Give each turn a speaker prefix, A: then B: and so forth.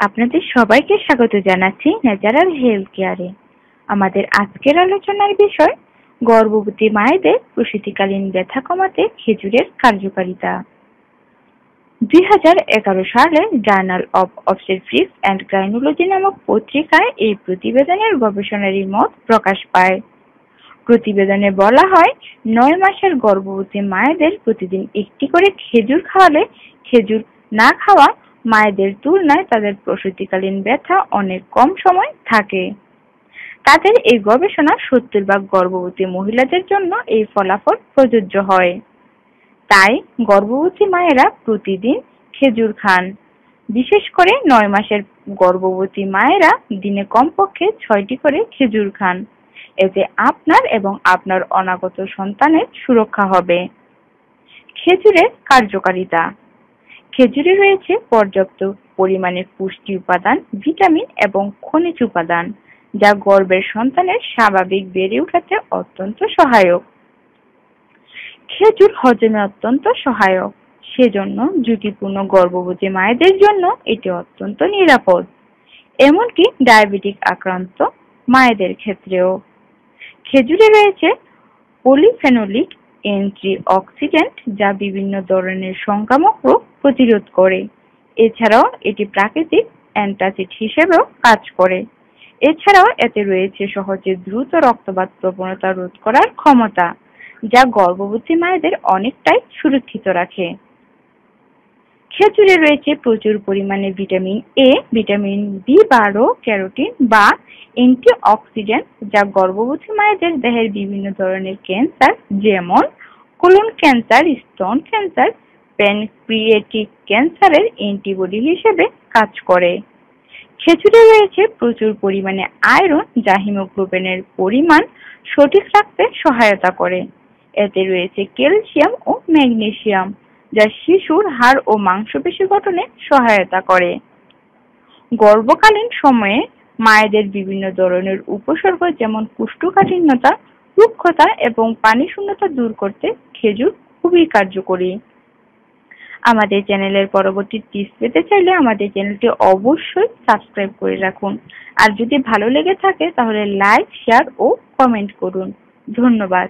A: আপনাদের সবাইকে স্বাগত জানাচ্ছি ন্যাচারাল হেলথ কেয়ারে আমাদের আজকের আলোচনার বিষয়, গর্ভবতী মায়েদের প্রসূতিকালীন ব্যথা কমাতে খেজুরের কার্যকারিতা। দুই হাজার এগারো সালে journal of obstetrics and gynaecology নামক পত্রিকায় এই প্রতিবেদনের গবেষণারই মত প্রকাশ পায়। প্রতিবেদনে বলা হয়, নয় মাসের গর্ভবতী মায়েদের প্রতিদিন একটি করে খেজুর খাওয়ালে খেজুর না খাওয়া মায়েদের তুলনায় তাদের প্রসূতিকালীন ব্যথা অনেক কম সময় থাকে। তাদের এই গবেষণা সত্তর ভাগ গর্ভবতী মহিলাদের জন্য এই ফলাফল প্রযোজ্য হয়। তাই গর্ভবতী মায়েরা প্রতিদিন খেজুর খান। বিশেষ করে নয় মাসের গর্ভবতী মায়েরা দিনে কমপক্ষে ছয়টি করে খেজুর খান। এতে আপনার এবং আপনার অনাগত সন্তানের সুরক্ষা হবে। খেজুরের কার্যকারিতা খেজুরে রয়েছে পর্যাপ্ত পরিমাণে পুষ্টি উপাদান, ভিটামিন এবং খনিজ উপাদান, যা গর্ভের সন্তানের স্বাভাবিক বেড়ে ওঠাতে অত্যন্ত সহায়ক। খেজুর হজমে অত্যন্ত সহায়ক। সেজন্য ঝুঁকিপূর্ণ গর্ভবতী মায়েদের জন্য এটি অত্যন্ত নিরাপদ। এমনকি ডায়াবেটিক আক্রান্ত মায়েদের ক্ষেত্রেও। খেজুরে রয়েছে পলিফেনোলিক এন্ট্রি অক্সিডেন্ট যা বিভিন্ন ধরনের সংক্রামক রোগ প্রতিরোধ করে। এছাড়াও এটি প্রাকৃতিক অ্যান্টাসিড হিসেবেও কাজ করে। এছাড়াও এতে রয়েছে সহজে দ্রুত রক্তপাত প্রবণতা রোধ করার ক্ষমতা, যা গর্ভবতী মায়েদের অনেকটাই সুরক্ষিত রাখে। খেজুরে রয়েছে প্রচুর পরিমাণে ভিটামিন এ ভিটামিন বি বারো, ক্যারোটিন বা অ্যান্টিঅক্সিডেন্ট, যা গর্ভবতী মায়েদের দেহের বিভিন্ন ধরনের ক্যান্সার, যেমন কোলন ক্যান্সার স্তন ক্যান্সার প্যানক্রিয়েটিক ক্যান্সারের অ্যান্টিবডি হিসেবে কাজ করে। খেজুরে রয়েছে প্রচুর পরিমাণে আয়রন যা হিমোগ্লোবিনের পরিমাণ সঠিক রাখতে সহায়তা করে। এতে রয়েছে ক্যালসিয়াম ও ম্যাগনেসিয়াম যা শিশুর হাড় ও মাংসপেশি গঠনে সহায়তা করে। গর্ভকালীন সময়ে মায়েদের বিভিন্ন ধরনের উপসর্গ যেমন কুষ্ঠকাঠিন্যতা, রুক্ষতা এবং পানি শূন্যতা দূর করতে খেজুর খুবই কার্যকরী। আমাদের চ্যানেলের পরবর্তী টিপস পেতে চাইলে আমাদের চ্যানেলটি অবশ্যই সাবস্ক্রাইব করে রাখুন। আর যদি ভালো লেগে থাকে, তাহলে লাইক শেয়ার ও কমেন্ট করুন। ধন্যবাদ।